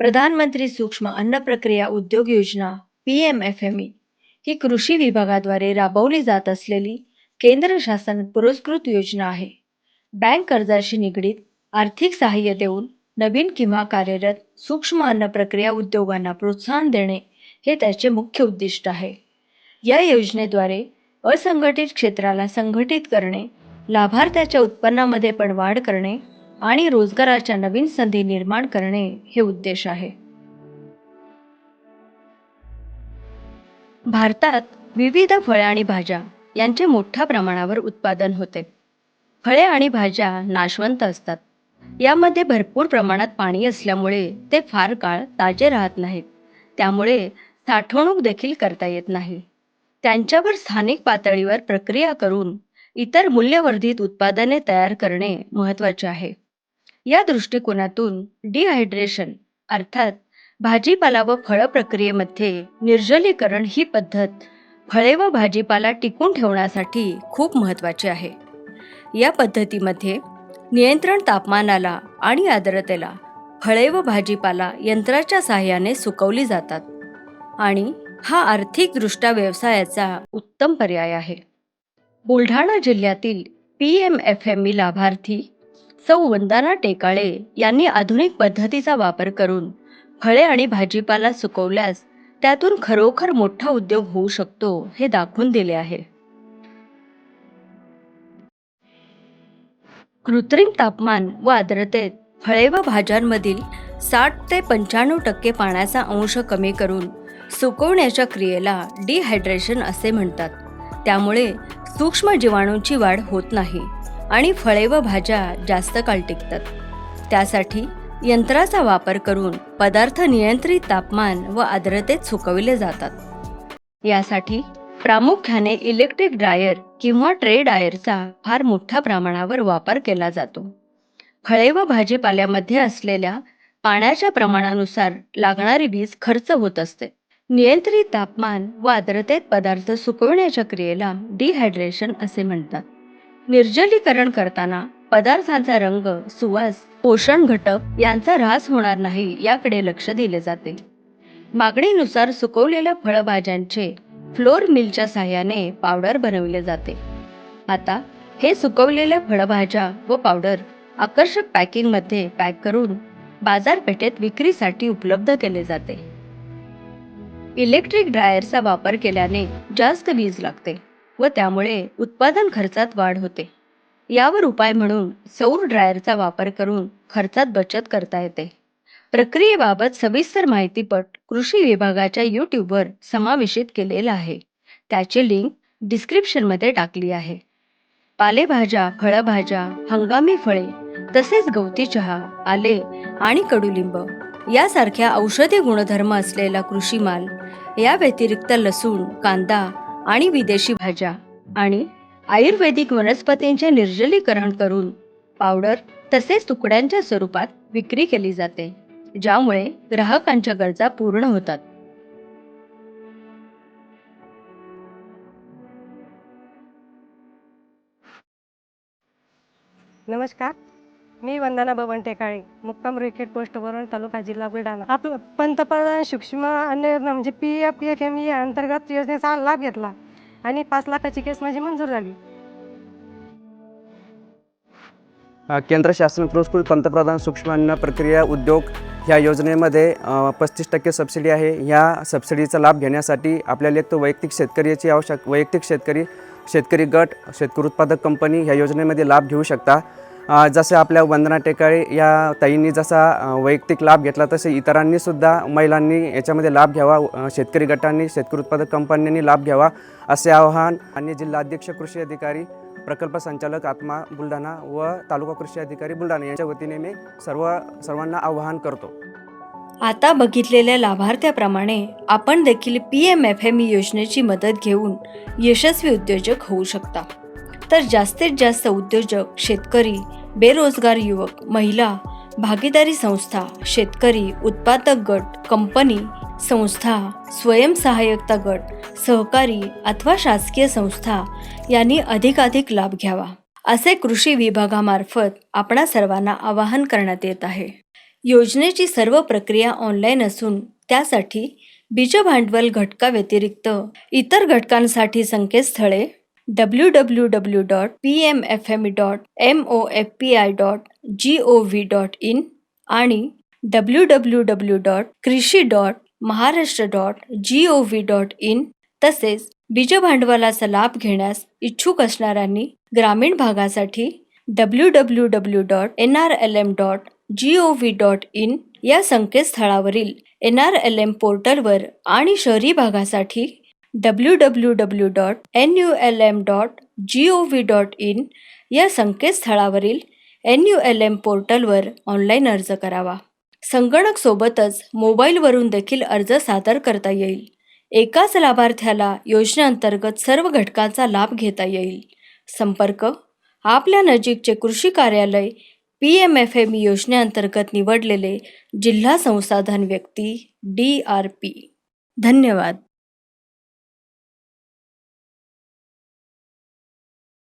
प्रधानमंत्री सूक्ष्म अन्न प्रक्रिया उद्योग योजना P M F M E ही कृषी विभागाद्वारे राबवली जात असलेली केंद्र शासन पुरस्कृत योजना आहे. बँक कर्जाशी निगडीत आर्थिक सहाय्य देऊन नवीन किंवा कार्यरत सूक्ष्म अन्न प्रक्रिया उद्योगांना प्रोत्साहन देणे हे त्याचे मुख्य उद्दिष्ट आहे. या योजनेद्वारे असंघटित क्षेत्राला संघटित करणे लाभार्थ्याच्या उत्पन्नामध्ये पण वाढ करणे आणि रोजगाराच्या नवीन संधी निर्माण करणे हे उद्देश आहे. भारतात विविध फळे आणि भाज्या यांचे मोठ्या प्रमाणावर उत्पादन होते. फळे आणि भाज्या नाशवंत असतात. यामध्ये भरपूर प्रमाणात पाणी असल्यामुळे ते फार काळ ताजे राहत नाहीत. त्यामुळे साठवणूक देखील करता येत नाही. त्यांच्यावर स्थानिक पातळीवर प्रक्रिया करून इतर मूल्यवर्धित उत्पादने तयार करणे महत्त्वाचे आहे. या दृष्टिकोनातून डिहायड्रेशन अर्थात भाजीपाला व फळ प्रक्रियेमध्ये निर्जलीकरण ही पद्धत फळे व भाजीपाला टिकून ठेवण्यासाठी खूप महत्त्वाची आहे. या पद्धतीमध्ये नियंत्रण तापमानाला आणि आर्द्रतेला फळे व भाजीपाला यंत्राच्या सहाय्याने सुकवली जातात आणि हा आर्थिकदृष्ट्या व्यवसायाचा उत्तम पर्याय आहे. बुलढाणा जिल्ह्यातील P M F M E लाभार्थी सौ वंदना टेकाळे यांनी आधुनिक पद्धतीचा वापर करून फळे आणि भाजीपाला सुकवल्यास त्यातून खरोखर मोठा उद्योग होऊ शकतो हे दाखवून दिले आहे. कृत्रिम तापमान व आर्द्रतेत फळे व भाज्यांमधील साठ ते पंच्याण्णव टक्के पाण्याचा अंश कमी करून सुकवण्याच्या क्रियेला डिहायड्रेशन असे म्हणतात. त्यामुळे सूक्ष्म जीवाणूंची वाढ होत नाही. आणि फळे व भाज्या जास्त काळ टिकतात. त्यासाठी यंत्राचा वापर करून पदार्थ नियंत्रित तापमान व आर्द्रतेत सुकविले जातात. यासाठी प्रामुख्याने इलेक्ट्रिक ड्रायर किंवा ट्रे ड्रायरचा फार मोठ्या प्रमाणावर वापर केला जातो. फळे व भाजीपाल्यामध्ये असलेल्या पाण्याच्या प्रमाणानुसार लागणारी वीज खर्च होत असते. नियंत्रित तापमान व आर्द्रतेत पदार्थ सुकवण्याच्या क्रियेला डिहायड्रेशन असे म्हणतात. निर्जलीकरण करताना पदार्थांचा रंग सुवास पोषण घटक यांचा ऱ्हास होणार नाही याकडे लक्ष दिले जाते. मागणीनुसार सुकवलेल्या फळभाज्यांचे फ्लोर मिलच्या सहाय्याने पावडर बनवले जाते. आता हे सुकवलेल्या फळभाज्या व पावडर आकर्षक पॅकिंगमध्ये पॅक करून बाजारपेठेत विक्रीसाठी उपलब्ध केले जाते. इलेक्ट्रिक ड्रायरचा वापर केल्याने जास्त वीज लागते. व त्यामुळे उत्पादन खर्चात वाढ होते. यावर उपाय म्हणून सौर ड्रायरचा वापर करून खर्चात बचत करता येते. प्रक्रियेबाबत सविस्तर माहितीपट कृषी विभागाच्या यूट्यूबवर समावेशित केलेला आहे. त्याची लिंक डिस्क्रिप्शनमध्ये टाकली आहे. पालेभाज्या फळभाज्या हंगामी फळे तसेच गवती चहा आले आणि कडुलिंब यासारख्या औषधी गुणधर्म असलेला कृषी माल या व्यतिरिक्त लसूण कांदा आणि विदेशी भाज्या आणि आयुर्वेदिक वनस्पतींचे निर्जलीकरण करून पावडर तसेच तुकड्यांच्या स्वरूपात विक्री केली जाते ज्यामुळे ग्राहकांच्या गरजा पूर्ण होतात. नमस्कार. मी वंदना बबन टेकाळे मुक्काम रिकेट पोस्ट वरून तालुका जिल्हा बुलढाणा. आपलं पंतप्रधान सूक्ष्म अन्न योजना म्हणजे P F F M E अंतर्गत योजनेचा लाभ घेतला आणि पाच लाखाची केस माझी मंजूर झाली. केंद्र शासन पुरस्कृत पंतप्रधान सूक्ष्म अन्न प्रक्रिया उद्योग ह्या योजनेमध्ये पस्तीस टक्के सबसिडी आहे. ह्या सबसिडीचा लाभ घेण्यासाठी आपल्याला एक तर वैयक्तिक शेतकऱ्याची आवश्यक वैयक्तिक शेतकरी शेतकरी गट शेतकरी उत्पादक कंपनी ह्या योजनेमध्ये लाभ घेऊ शकता. जसे आपल्या वंदना टेकाळे या ताईंनी जसा वैयक्तिक लाभ घेतला तसे इतरांनी सुद्धा महिलांनी याच्यामध्ये लाभ घ्यावा शेतकरी गटांनी शेतकरी उत्पादक कंपन्यांनी लाभ घ्यावा असे आवाहन आणि जिल्हाध्यक्ष कृषी अधिकारी प्रकल्प संचालक आत्मा बुलढाणा व तालुका कृषी अधिकारी बुलढाणा यांच्या वतीने मी सर्व सर्वांना आवाहन करतो. आता बघितलेल्या लाभार्थ्याप्रमाणे आपण देखील P M F M E योजनेची मदत घेऊन यशस्वी उद्योजक होऊ शकता. तर जास्तीत जास्त उद्योजक शेतकरी बेरोजगार युवक महिला भागीदारी संस्था शेतकरी उत्पादक गट कंपनी संस्था स्वयंसहाय्यकता गट सहकारी अथवा शासकीय संस्था यांनी अधिकाधिक लाभ घ्यावा. असे कृषी विभागामार्फत आपणा सर्वांना आवाहन करण्यात येत आहे. योजनेची सर्व प्रक्रिया ऑनलाईन असून त्यासाठी बीज भांडवल घटकाव्यतिरिक्त इतर घटकांसाठी संकेतस्थळे W W W dot P M F M E dot M O F P I dot G O V dot in आणि W W W dot krishi dot Maharashtra dot G O V dot in तसेच बीज भांडवलाचा लाभ घेण्यास इच्छुक असणाऱ्यांनी ग्रामीण भागासाठी W W W dot N R L M dot G O V dot in या संकेतस्थळावरील एन आर एल एम पोर्टलवर आणि शहरी भागासाठी W W W dot N U L M dot G O V dot in या संकेतस्थळावरील N U L M पोर्टलवर online अर्ज करावा. संगणकसोबतच मोबाईलवरून देखील अर्ज सादर करता येईल. एकाच लाभार्थ्याला योजनेअंतर्गत सर्व घटकांचा लाभ घेता येईल. संपर्क आपल्या नजीकचे कृषी कार्यालय पी एम एफ एम योजनेअंतर्गत निवडलेले जिल्हा संसाधन व्यक्ती डी आर पी धन्यवाद.